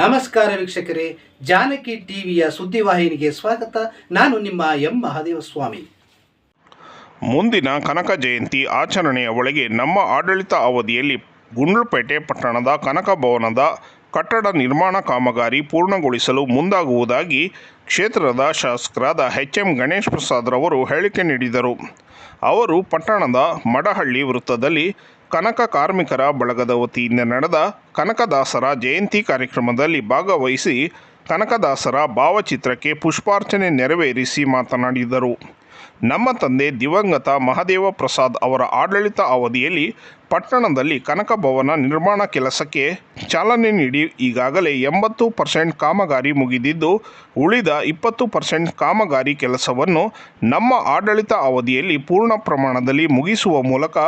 ನಮಸ್ಕಾರ ವೀಕ್ಷಕರೇ, ಜಾನಕಿ ಟಿವಿಯ ಸುದ್ದಿವಾಹಿನಿಗೆ ಸ್ವಾಗತ. ನಾನು ನಿಮ್ಮ ಎಂ. ಮಹಾದೇವ ಸ್ವಾಮಿ ಮುಂದಿನ ಕನಕ ಜಯಂತಿ ಆಚರಣೆಯ ಒಳಗೆ ನಮ್ಮ ಆಡಳಿತ ಅವಧಿಯಲ್ಲಿ ಗುಂಡ್ಲುಪೇಟೆ ಪಟ್ಟಣದ ಕನಕ ಭವನದ ಕಟ್ಟಡ ನಿರ್ಮಾಣ ಕಾಮಗಾರಿ ಪೂರ್ಣಗೊಳಿಸಲು ಮುಂದಾಗುವುದಾಗಿ ಕ್ಷೇತ್ರದ ಶಾಸಕರಾದ ಎಚ್ ಎಂ ಗಣೇಶ್ ಪ್ರಸಾದ್ ರವರು ಹೇಳಿಕೆ ನೀಡಿದರು. ಅವರು ಪಟ್ಟಣದ ಮಡಹಳ್ಳಿ ವೃತ್ತದಲ್ಲಿ ಕನಕ ಕಾರ್ಮಿಕರ ಬಳಗದ ವತಿಯಿಂದ ನಡೆದ ಕನಕದಾಸರ ಜಯಂತಿ ಕಾರ್ಯಕ್ರಮದಲ್ಲಿ ಭಾಗವಹಿಸಿ ಕನಕದಾಸರ ಭಾವಚಿತ್ರಕ್ಕೆ ಪುಷ್ಪಾರ್ಚನೆ ನೆರವೇರಿಸಿ ಮಾತನಾಡಿದರು. ನಮ್ಮ ತಂದೆ ದಿವಂಗತ ಮಹದೇವ ಪ್ರಸಾದ್ ಅವರ ಆಡಳಿತ ಅವಧಿಯಲ್ಲಿ ಪಟ್ಟಣದಲ್ಲಿ ಕನಕ ಭವನ ನಿರ್ಮಾಣ ಕೆಲಸಕ್ಕೆ ಚಾಲನೆ ನೀಡಿ ಈಗಾಗಲೇ ಎಂಬತ್ತು ಪರ್ಸೆಂಟ್ ಕಾಮಗಾರಿ ಮುಗಿದಿದ್ದು, ಉಳಿದ ಇಪ್ಪತ್ತು ಪರ್ಸೆಂಟ್ ಕಾಮಗಾರಿ ಕೆಲಸವನ್ನು ನಮ್ಮ ಆಡಳಿತ ಅವಧಿಯಲ್ಲಿ ಪೂರ್ಣ ಪ್ರಮಾಣದಲ್ಲಿ ಮುಗಿಸುವ ಮೂಲಕ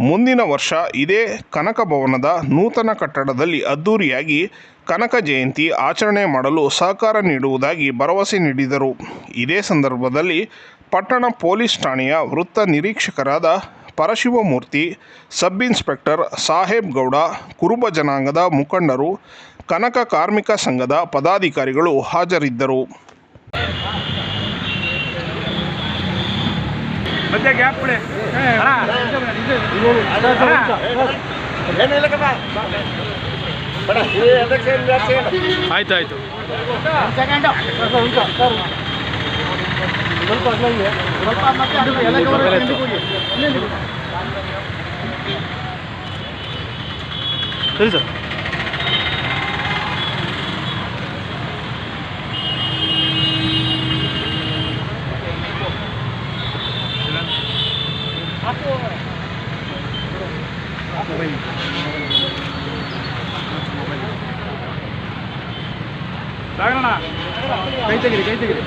ಮುಂದಿನ ವರ್ಷ ಇದೇ ಕನಕ ಭವನದ ನೂತನ ಕಟ್ಟಡದಲ್ಲಿ ಅದ್ದೂರಿಯಾಗಿ ಕನಕ ಜಯಂತಿ ಆಚರಣೆ ಮಾಡಲು ಸಹಕಾರ ನೀಡುವುದಾಗಿ ಭರವಸೆ ನೀಡಿದರು. ಇದೇ ಸಂದರ್ಭದಲ್ಲಿ ಪಟ್ಟಣ ಪೊಲೀಸ್ ಠಾಣೆಯ ವೃತ್ತ ನಿರೀಕ್ಷಕರಾದ ಪರಶಿವಮೂರ್ತಿ ಸಬ್ ಇನ್ಸ್ಪೆಕ್ಟರ್ ಸಾಹೇಬ್ ಗೌಡ ಕುರುಬ ಜನಾಂಗದ ಮುಖಂಡರು ಕನಕ ಕಾರ್ಮಿಕ ಸಂಘದ ಪದಾಧಿಕಾರಿಗಳು ಹಾಜರಿದ್ದರು. ಮಧ್ಯ ಗ್ಯಾಪ್ ಬಿಡಿ ಆಯ್ತು ಆಯ್ತು ಸರಿ ಸರ್ ಸಾಗಣ ಕೈ ತೆಗಿರಿ ಕೈ ತೆಗಿರಿ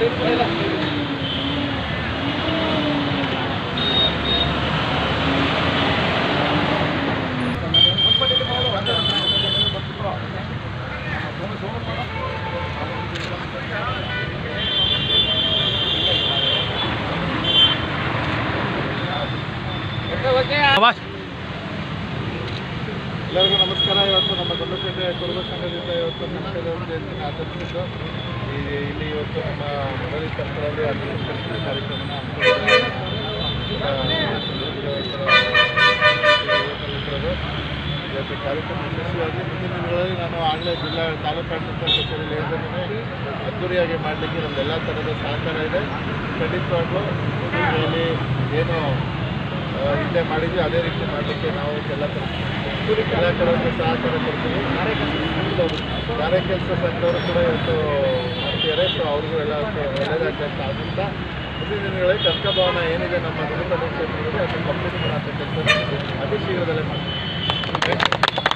ಎಲ್ಲರಿಗೂ ನಮಸ್ಕಾರ. ಇವತ್ತು ನಮ್ಮ ಗುಂಡ್ಲುಪೇಟೆ ಕುರುಬ ಸಂಘದಿಂದ ಇವತ್ತು ಕನಕದೇವರ ಜಯಂತಿನ ಆಚರಿಸಿದ್ದು ಈ ಇಲ್ಲಿ ಇವತ್ತು ನಮ್ಮ ಮೊದಲಿ ಸರ್ಕಾರದಲ್ಲಿ ಅಭಿವೃದ್ಧಿ ಕಾರ್ಯಕ್ರಮನ ಇವತ್ತು ಕಾರ್ಯಕ್ರಮ ಯಶಸ್ವಿಯಾಗಿ ಮುಂದಿನ ದಿನಗಳಲ್ಲಿ ನಾನು ಆಗಲೇ ಜಿಲ್ಲಾ ತಾಲೂಕು ಆಡಳಿತ ಕಚೇರಿಯಲ್ಲಿ ಹೇಳಿದ್ದೇನೆ ಅದ್ದೂರಿಯಾಗಿ ಮಾಡಲಿಕ್ಕೆ ನಮ್ಮೆಲ್ಲ ಥರದ ಸಹಕಾರ ಇದೆ. ಖಂಡಿತವಾಗ್ಲೂ ಇಲ್ಲಿ ಏನು ಹಿಂದೆ ಮಾಡಿದ್ವಿ, ಅದೇ ರೀತಿ ಮಾಡಲಿಕ್ಕೆ ನಾವು ಎಲ್ಲ ಥರ ಕಲಾಕಾರರಿಗೆ ಸಹಕಾರ ಕೊಡ್ತೀವಿ. ಯಾರೇ ಕೆಲಸ ಸಂಘದವರು ಕೂಡ ಇವತ್ತು ಮಾಡ್ತಿದ್ದಾರೆ. ಸೊ ಅವ್ರಿಗೂ ಎಲ್ಲ ಒಳ್ಳೆಯದಾಗಬೇಕು ಆದ್ದರಿಂದ ಮುಂದಿನ ದಿನಗಳಲ್ಲಿ ಕನಕ ಭವನ ಏನಿದೆ ನಮ್ಮ ದುರ್ಗದ ಅದನ್ನು ಕಂಪ್ಲೀಟ್ ಮಾಡೋಂಥ ಕೆಲಸ ಅತಿ ಶೀಘ್ರದಲ್ಲೇ ಮಾಡ್ತೀವಿ.